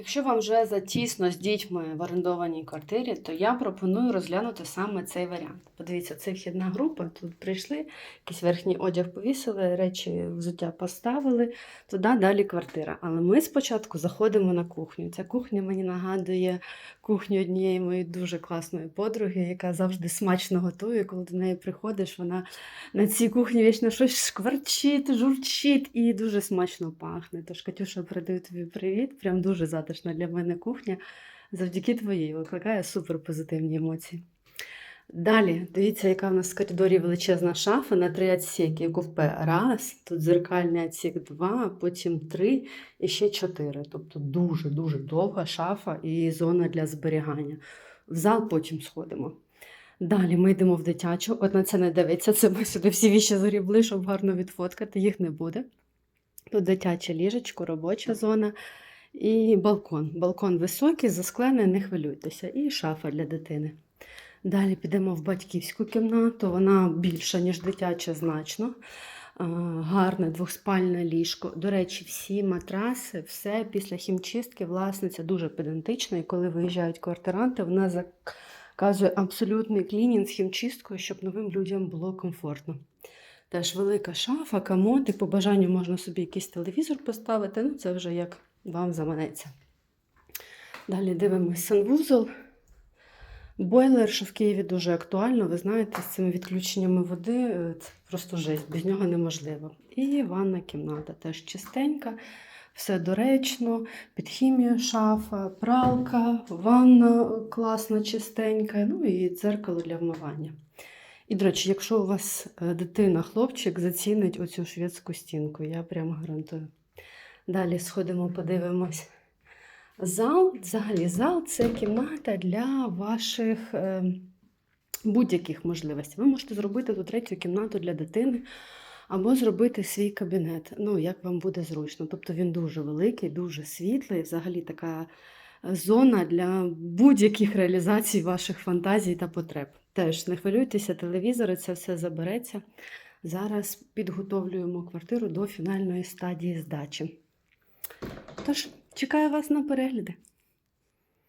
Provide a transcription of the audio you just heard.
Якщо вам вже затісно з дітьми в орендованій квартирі, то я пропоную розглянути саме цей варіант. Подивіться, це вхідна група. Тут прийшли, якийсь верхній одяг повісили, речі взуття поставили, туди далі квартира. Але ми спочатку заходимо на кухню. Ця кухня мені нагадує кухню однієї моєї дуже класної подруги, яка завжди смачно готує. Коли до неї приходиш, вона на цій кухні вічно щось шкварчить, журчить і дуже смачно пахне. Тож, Катюша, передаю тобі привіт. Прям дуже затишна для мене кухня. Завдяки твоїй викликає суперпозитивні емоції. Далі, дивіться, яка в нас в коридорі величезна шафа на три відсіки. Купе раз, тут дзеркальний відсік два, потім три і ще чотири. Тобто дуже-дуже довга шафа і зона для зберігання. В зал потім сходимо. Далі ми йдемо в дитячу. От на це не дивиться. Це ми сюди всі віші загрібли, щоб гарно відфоткати, їх не буде. Тут дитяче ліжечко, робоча зона і балкон. Балкон високий, засклений, не хвилюйтеся. І шафа для дитини. Далі підемо в батьківську кімнату. Вона більша, ніж дитяча, значно. Гарне двохспальне ліжко. До речі, всі матраси, все після хімчистки власниця дуже педантична. І коли виїжджають квартиранти, вона заказує абсолютний клінінг з хімчисткою, щоб новим людям було комфортно. Теж велика шафа, комод, і по бажанню можна собі якийсь телевізор поставити. Ну, це вже як вам заманеться. Далі дивимося санвузол. Бойлер, що в Києві дуже актуально, ви знаєте, з цими відключеннями води е, це просто жесть, без нього неможливо. І ванна кімната теж чистенька, все доречно, під хімію шафа, пралка, ванна класна, чистенька, ну і дзеркало для вмивання. І, до речі, якщо у вас е, дитина, хлопчик, зацінить оцю шведську стінку, я прямо гарантую. Далі сходимо, подивимось. Зал, взагалі, зал це кімната для ваших е, будь-яких можливостей. Ви можете зробити тут третю кімнату для дитини або зробити свій кабінет. Ну, як вам буде зручно. Тобто він дуже великий, дуже світлий, взагалі така зона для будь-яких реалізацій ваших фантазій та потреб. Теж не хвилюйтеся, телевізори, це все забереться. Зараз підготовлюємо квартиру до фінальної стадії здачі. Тож, чекаю вас на перегляди.